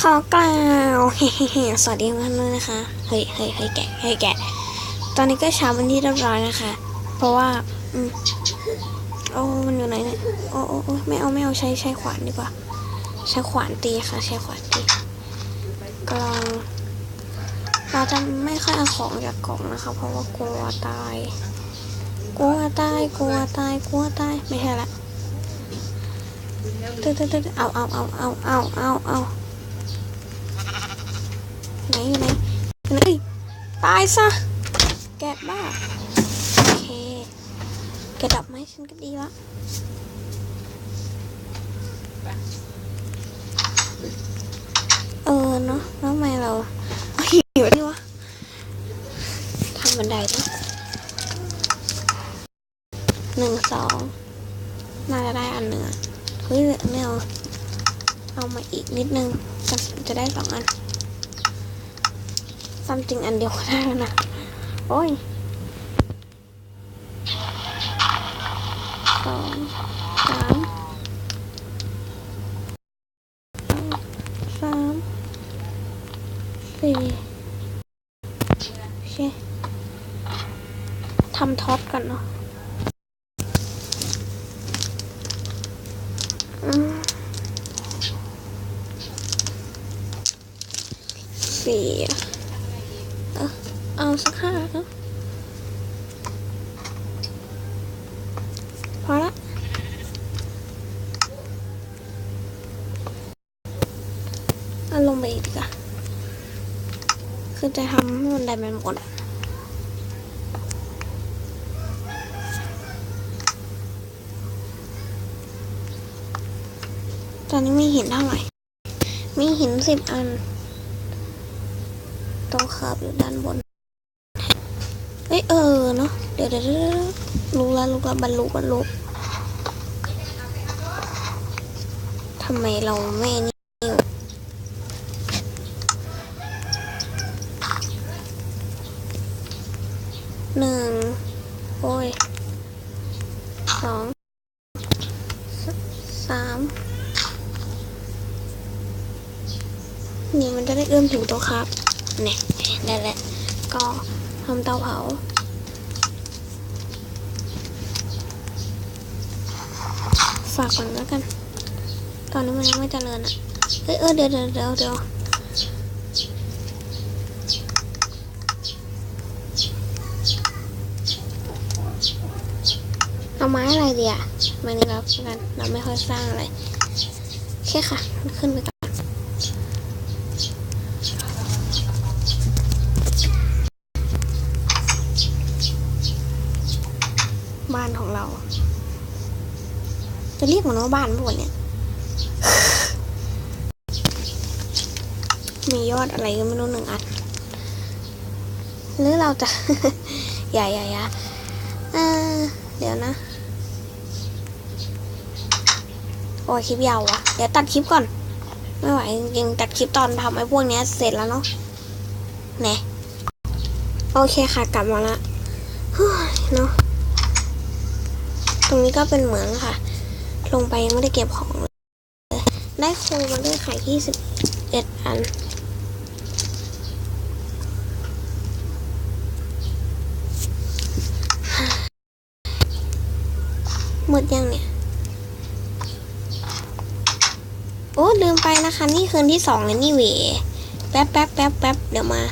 ขอกล่าวเฮ้ๆสวัสดีทุกท่านด้วยนะคะ เฮ้ยเฮ้ยเฮ้ยแกะเฮ้ยแกะ ตอนนี้ก็เช้าวันที่เรียบร้อยนะคะ เพราะว่า อืมโอ้มันอยู่ไหนเนี่ยโอ้โอ้โอ้ไม่เอาไม่เอาใช้ใช้ขวานดีกว่า ใช้ขวานตีค่ะ ใช้ขวานตีกลองเราจะไม่ค่อยเอาของจากกล่องนะคะ เพราะว่ากลัวตาย กลัวตาย กลัวตาย กลัวตาย ไม่ใช่ละตึ๊ดตึ๊ดตึ๊ดเอาเอาเอาเอาเอาเอาเอา ไหนอยู่ไหนอยู่ไหนเอ้ยตายซะ แกบ้า โอเค แกดับไหมฉันก็ดีละเออเนาะแล้วทำไมเราเอาหิวดิวะทำบันไดดิหนึ่งสองน่าจะได้อันหนึ่งอเฮ้ยไม่เอาเอามาอีกนิดนึงจะจะได้สองอัน ซัมจิงอันเดียวก็ได้แล้วนะ โอ้ยสองสามสามสี่โอเคทำท็อปกันเนาะอืมสี่ เอาสักห้าเนาะพอละเอาลงไปอีกดีกว่าคือจะทำให้มันได้มันหมดตอนนี้มีหินเท่าไหร่ มีหินสิบอันตรงขับอยู่ด้านบน เอ้ยเออเนาะเดี๋ยวเดี๋ยวรู้ล้วรู้ล้วบรรลุบรรลุทำไมเราไม่นี่หนึ่งโอ้ยสองสสามนี่มันจะได้เอื้อมถึงตัวครับ เนี่ย ได้แล้วก็ ทำเตาเผาฝากก่อนแล้วกัน ตอนนี้มันยังไม่เจริญอะเอ้ยเออเดี๋ยวเดี๋ยวเดี๋ยวเดี๋ยวเอาไม้อะไรดีอะไม้นี้รับกัน เราไม่ค่อยสร้างอะไรโอเคค่ะ ขึ้นไปก่อนของเรา จะเรียกมันว่าบ้านปะวะเนี่ย มียอดอะไรก็ไม่รู้หนึ่งอัน หรือเราจะ อย่าอย่าอย่าเดี๋ยวนะโอ้ยคลิปยาววะเดี๋ยวตัดคลิปก่อน ไม่ไหวจริงๆตัดคลิปตอนทำไอ้พวกเนี้ยเสร็จแล้วเนาะแหน่โอเคค่ะกลับมาละเฮ้ยเนาะตรงนี้ก็เป็นเหมืองค่ะ ลงไปยังไม่ได้เก็บของเลยได้โคมาด้วยไข่ที่สิบเอ็ดอัน หมดยังเนี่ย โอ้ลืมไปนะคะ นี่คืนที่สองเลยนี่เวยแป๊บแป๊บแป๊บแป๊บเดี๋ยวมา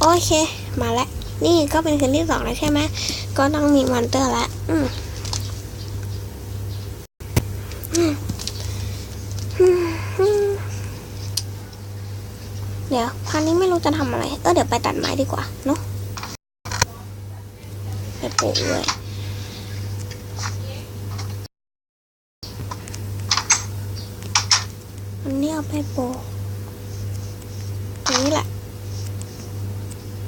โอเค มาแล้ว นี่ก็เป็นคืนที่สองแล้วใช่ไหม ก็ต้องมีมอนเตอร์แล้วอืมอืมอืมอืมเดี๋ยวคราวนี้ไม่รู้จะทำอะไร เออเดี๋ยวไปตัดไม้ดีกว่าเนาะไปปลูกเลยอันนี้เอาไปปลูกนี้แหละ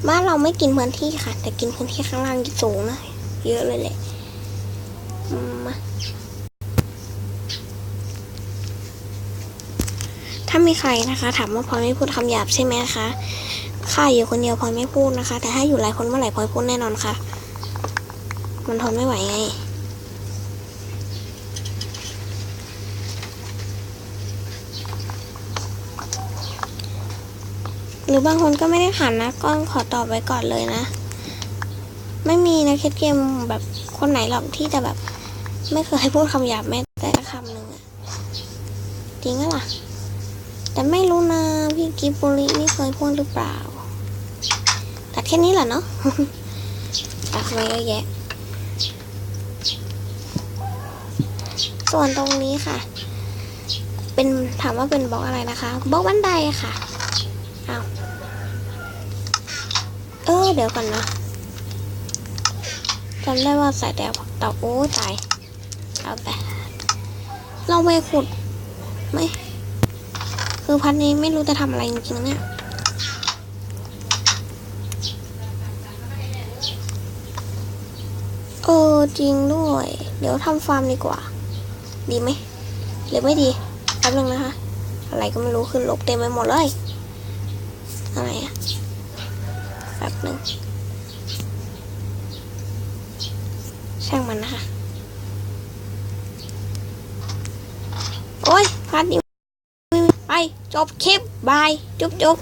บ้านเราไม่กินพื้นที่ค่ะ แต่กินพื้นที่ข้างล่างสูงนะเยอะเลยแหละมา ถ้ามีใครนะคะ ถามว่าพลอยไม่พูดคำหยาบใช่ไหมคะข้าอยู่คนเดียวพลอยไม่พูดนะคะ แต่ถ้าอยู่หลายคนเมื่อไหร่พลอยพูดแน่นอนค่ะ มันทนไม่ไหวไงหรือบางคนก็ไม่ได้ผ่านนะก็ขอตอบไว้ก่อนเลยนะ ไม่มีนะเคสเกมแบบคนไหนหรอกที่จะแบบ ไม่เคยพูดคำหยาบแม้แต่คำหนึ่งอะจริงอะล่ะ แต่ไม่รู้นะพี่กิฟบุรีนี่เคยพูดหรือเปล่า ตัดแค่นี้แหละเนาะตัดมาเยอะแยะ ส่วนตรงนี้ค่ะ เป็นถามว่าเป็นบล็อกอะไรนะคะบล็อกบันไดค่ะเอาเออเดี๋ยวก่อนนะจำได้ว่าใส่แต่เต่าโอ้ตายเอาไปเราไปขุดไหม คือพันนี้ไม่รู้จะทำอะไรจริงๆนะเนี่ยเออจริงด้วย เดี๋ยวทำฟาร์มดีกว่า ดีไหมหรือไม่ดีแป๊บนึงนะคะ อะไรก็ไม่รู้ขึ้นลบเต็มไปหมดเลย อะไรอะแป๊บหนึ่งช่างมันนะคะ โอ้ยพลาดนิ้วไป จบคลิปบาย จุ๊บจุ๊บ